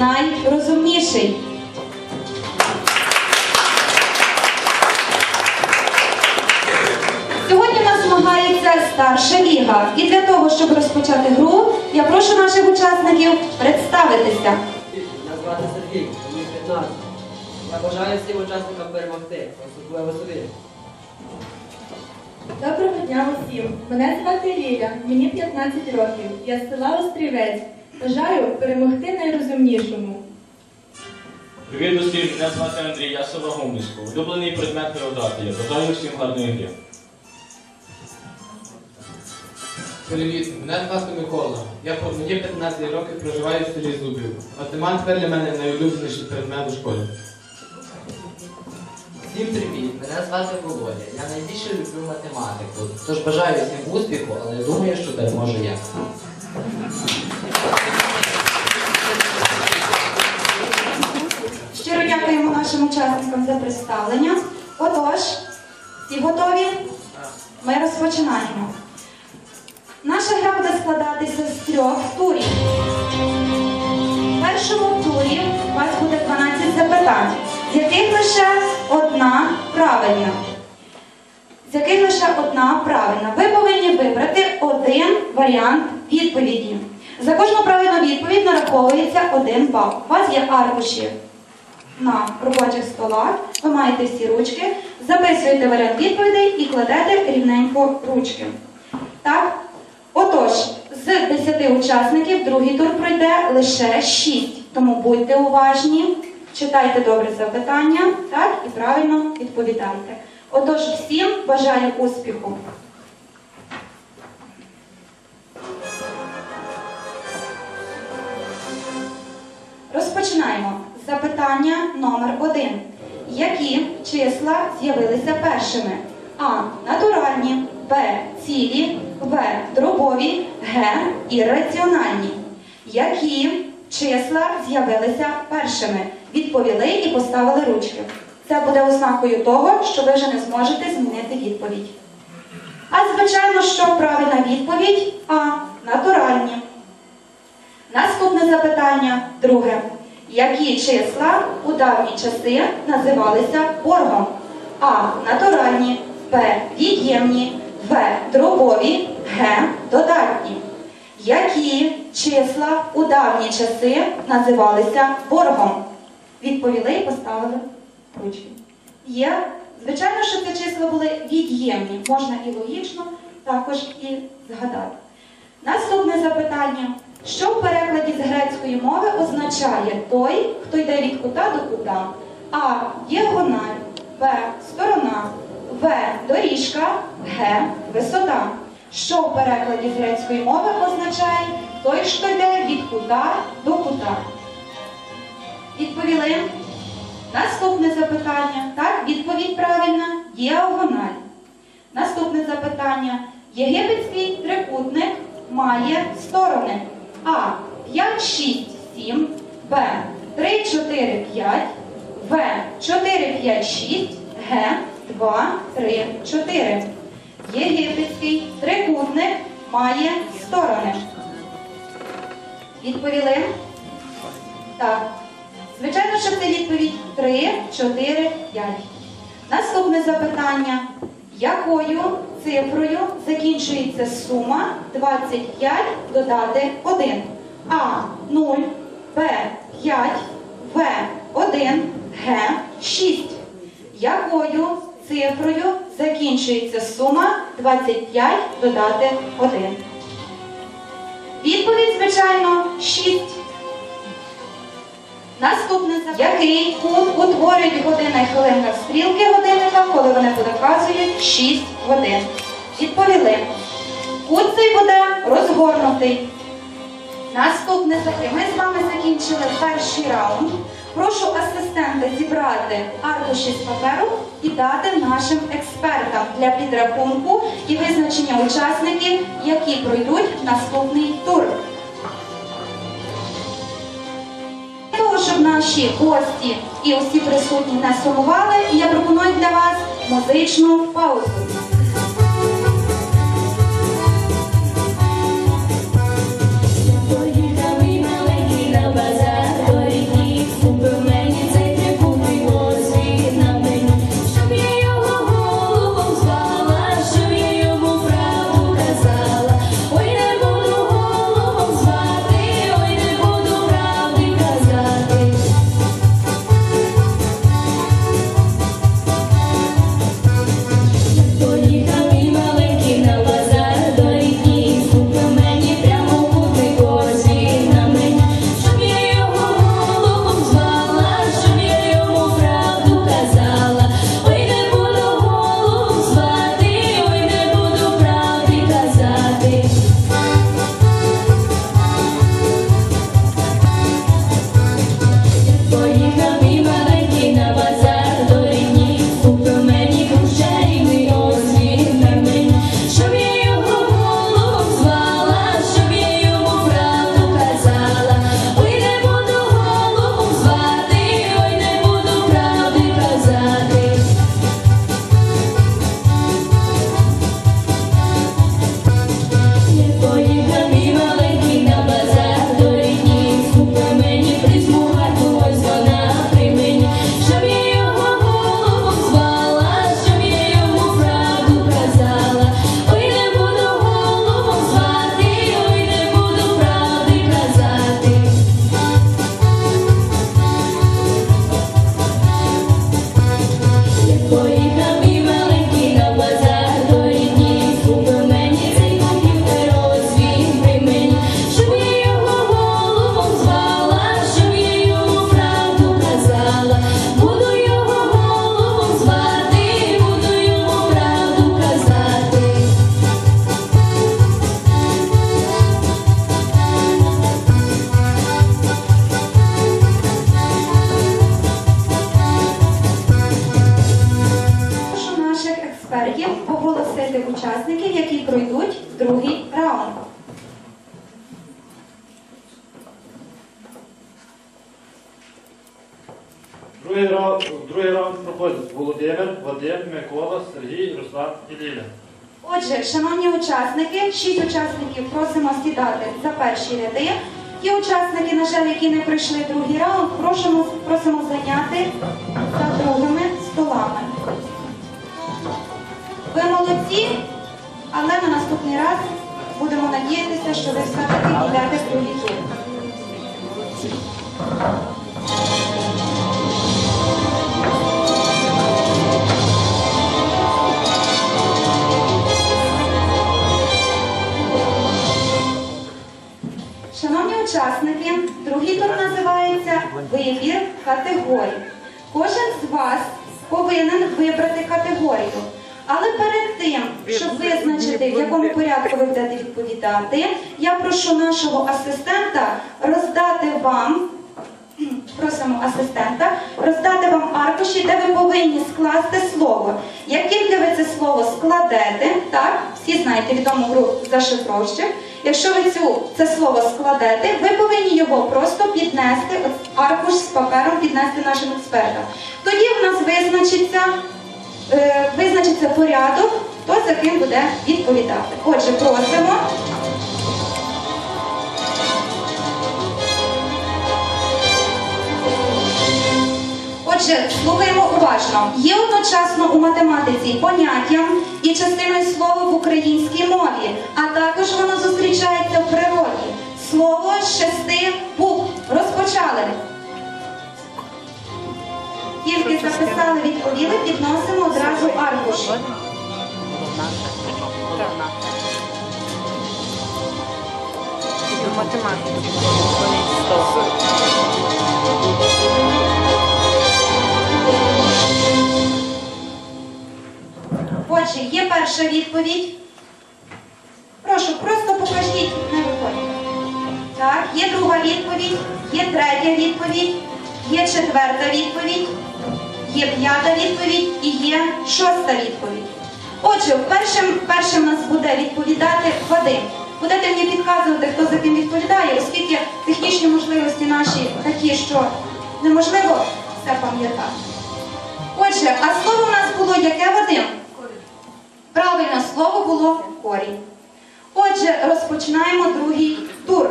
найрозумніший? Сьогодні у нас змагається старша ліга. І для того, щоб розпочати гру, я прошу наших учасників представитися. Мене звати Сергій, мені 15. Я бажаю всім учасникам перемогти, особливо собі. Доброго дня усім! Мене звати Ліля, мені 15 років. Я з села Острівець. Бажаю перемогти найрозумнішому. Привіт усім, мене звати Андрій, я села Гомельську. Улюблений предмет географія. Бажаю всім гарної гри. Привіт, мене звати Микола. Я по- мені 15 років проживаю в селі Зубів. Математика для мене найулюбленіший предмет у школі. Всім привіт! Мене звати Володя. Я найбільше люблю математику. Тож бажаю всім успіху, але думаю, що переможу я. Нашим учасникам за представлення. Отож, всі готові? Ми розпочинаємо. Наша гра буде складатися з трьох турів. В першому турі у вас буде 12 запитань, з яких лише одна правильна. З яких лише одна правильна. Ви повинні вибрати один варіант відповіді. За кожну правильну відповідь нараховується один бал. У вас є аркуші на робочих столах. Ви маєте всі ручки, записуєте варіант відповідей і кладете рівненько ручки. Так? Отож, з 10 учасників другий тур пройде лише 6. Тому будьте уважні, читайте добре запитання, так, і правильно відповідайте. Отож, всім бажаю успіху. Розпочинаємо. Запитання номер один. Які числа з'явилися першими? А. Натуральні, Б. Цілі, В. Дробові, Г. Ірраціональні. Які числа з'явилися першими? Відповіли і поставили ручки. Це буде ознакою того, що ви вже не зможете змінити відповідь. А звичайно, що правильна відповідь А. Натуральні. Наступне запитання друге. Які числа у давні часи називалися боргом? А. Натуральні, Б. Від'ємні, В. Дробові, Г. Додатні. Які числа у давні часи називалися боргом? Відповіли і поставили ручки. Є. Звичайно, що ці числа були від'ємні. Можна і логічно також і згадати. Наступне запитання. Що в перекладі з грецької мови означає той, хто йде від кута до кута? А. Діагональ, Б. Сторона, В. Доріжка, Г. Висота. Що в перекладі з грецької мови означає той, що йде від кута до кута? Відповіли? Наступне запитання. Так, відповідь правильна. Діагональ. Наступне запитання. Єгипетський трикутник має сторони. А. 5, 6, 7. Б. 3, 4, 5. В. 4, 5, 6. Г. 2, 3, 4. Єгипетський трикутник має сторони. Відповіли? Так. Звичайно, що це відповідь 3, 4, 5. Наступне запитання. Якою цифрою закінчується сума 25 додати 1? А 0, Б 5, В 1, Г 6. Якою цифрою закінчується сума 25 додати 1? Відповідь, звичайно, 6. Наступне. Який кут утворюють година і хвилинка стрілки годинника, коли вони показують 6 годин? Відповіли. Кут цей буде розгорнутий. Наступне запитання. Ми з вами закінчили перший раунд. Прошу асистента зібрати аркуші з паперу і дати нашим експертам для підрахунку і визначення учасників, які пройдуть наступний тур. Наші гості і усі присутні не сумували, я пропоную для вас музичну паузу. Учасників, які пройдуть другий раунд. Другий раунд, другий раунд проходить Володимир, Вадим, Микола, Сергій, Руслан і Ліля. Отже, шановні учасники, шість учасників просимо сідати за перші ряди. Ті учасники, на жаль, які не пройшли другий раунд, просимо, просимо зайняти за другими столами. Ви молодці, але на наступний раз будемо надіятися, що ви все-таки йдете в другий тур. Шановні учасники, другий тур називається Вибір категорій. Кожен з вас повинен вибрати категорію. Але перед тим, щоб визначити, в якому порядку ви будете відповідати, я прошу нашого асистента роздати вам, просимо асистента, роздати вам аркуші, де ви повинні скласти слово. Як тільки ви це слово складете, так, всі знаєте відому гру зашифровщик, Якщо ви цю, це слово складете, ви повинні його просто піднести, аркуш з папером піднести нашим експертам. Тоді в нас визначиться, визначиться порядок, хто за ким буде відповідати. Отже, просимо. Отже, слухаємо уважно. Є одночасно у математиці поняттям і частиною слова в українській мові, а також воно зустрічається в природі. Слово з шести букв. Розпочали. Тільки записали, відповіли, підносимо одразу аркуш. Отже, є перша відповідь. Прошу, просто покажіть, не виходьте. Так, є друга відповідь, є третя відповідь, є четверта відповідь, є п'ята відповідь і є шоста відповідь. Отже, першим, першим нас буде відповідати Вадим. Будете мені підказувати, хто за ким відповідає, оскільки технічні можливості наші такі, що неможливо все пам'ятати. Отже, а слово у нас було яке Вадим? Правильне слово було корінь. Отже, розпочинаємо другий тур.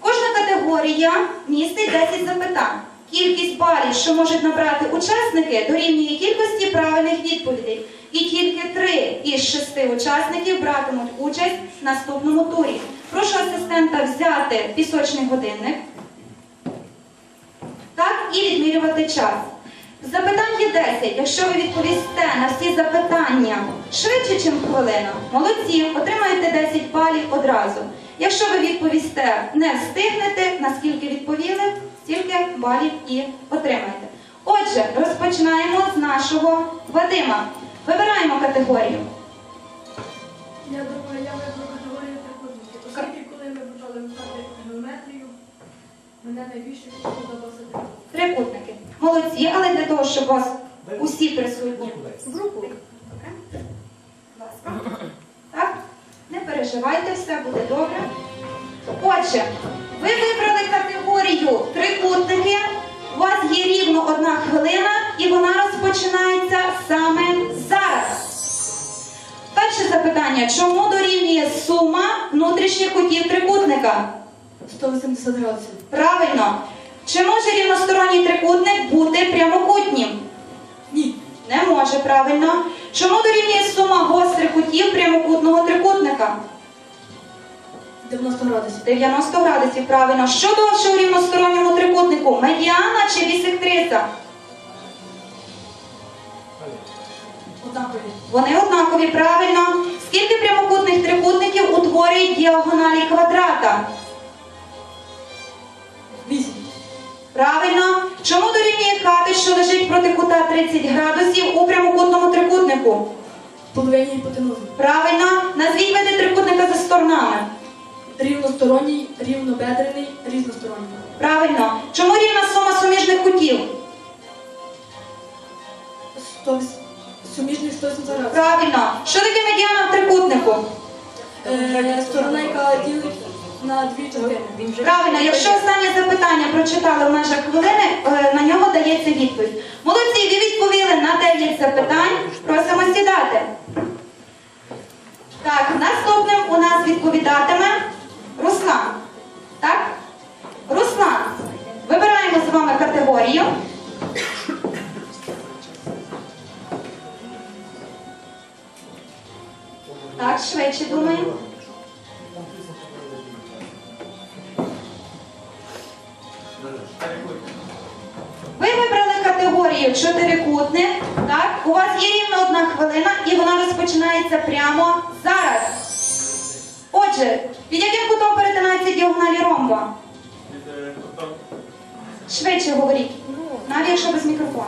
Кожна категорія містить 10 запитань. Кількість балів, що можуть набрати учасники, дорівнює кількості правильних відповідей. І тільки три із шести учасників братимуть участь в наступному турі. Прошу асистента взяти пісочний годинник так, і відмірювати час. Запитань є 10. Якщо ви відповісте на всі запитання швидше, ніж хвилина, молодці, отримаєте 10 балів одразу. Якщо ви відповісте не встигнете, наскільки відповіли, стільки балів і отримаєте. Отже, розпочинаємо з нашого Вадима. Вибираємо категорію. Я думаю, я виберу категорію трикутників, оскільки коли ми почали вивчати геометрію, мене найбільше сподобався трикутник. Трикутники. Молодці, але для того, щоб у вас усі присутні В руку. Будь ласка. Так? Не переживайте, все буде добре. Отже, ви вибрали категорію трикутники. У вас є рівно одна хвилина, і вона розпочинається саме зараз. Перше запитання: чому дорівнює сума внутрішніх кутів трикутника? 180 градусів. Правильно. Чи може рівносторонній трикутник бути прямокутнім? Ні. Не може, правильно. Чому дорівнює сума гострих кутів прямокутного трикутника? 90 градусів. 90 градусів, правильно. Що довше у рівносторонньому трикутнику? Медіана чи бісектриса? Однакові. Вони однакові, правильно. Скільки прямокутних трикутників утворюють діагоналі квадрата? 8. Правильно. Чому дорівнює катет, що лежить проти кута 30 градусів у прямокутному трикутнику? Половині гіпотенузи. Правильно. Назвіть види трикутника за сторонами. Рівносторонній, рівнобедрений, різносторонній. Правильно. Чому рівна сума суміжних кутів? 100, суміжних 180 градусів. Правильно. Що таке медіана в трикутнику? Е, Сторона, яка ділить на дві частини. Правильно, якщо останнє запитання прочитали в межах хвилини, е, на нього дається відповідь. Молодці, ви відповіли на 9 запитань. Просимо сідати. Так, наступним у нас відповідатиме Руслан. Так? Руслан, вибираємо з вами категорію. Так, швидше думаю. Ви вибрали категорію чотирикутник. Так, у вас є рівно одна хвилина і вона розпочинається прямо зараз. Отже, під яким кутом перетинається діагоналі ромба? Швидше говоріть. Навіть якщо без мікрофона.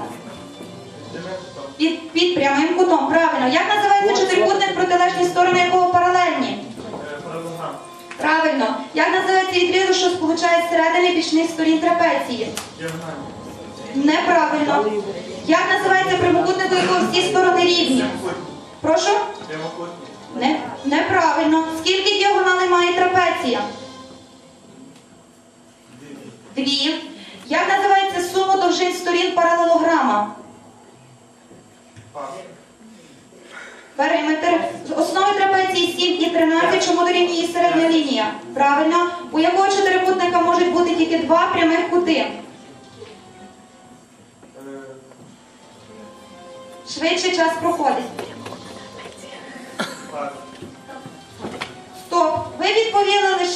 Під, під прямим кутом, правильно. Як називається чотирикутник, протилежні сторони якого паралельні? Правильно. Як називається відрізок, що сполучає зсередини бічних сторін трапеції? Неправильно. Як називається прямокутник, у якого всі сторони рівні? Прошу? Не, неправильно. Скільки діагоналей має трапеція? Дві. Як називається сума довжин сторін паралелограма? Периметр. З основи трапеції 7 і 13, чому дорівнює середня лінія? Правильно. У якого чотирикутника можуть бути тільки два прямих кути? Швидше час проходить.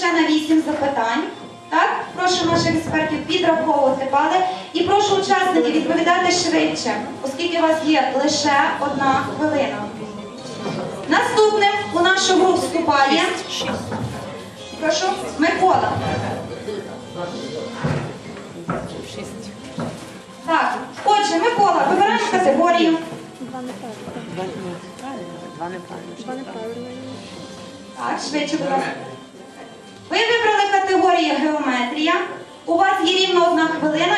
Лише на 8 запитань. Так? Прошу наших експертів підраховувати бали. І прошу учасників відповідати швидше, оскільки у вас є лише одна хвилина. Наступним у нашу гру вступає. Прошу, Микола. Так, отже, Микола, вибираємо категорію. Так, швидше, будь ласка. Ви вибрали категорію геометрія. У вас є рівно одна хвилина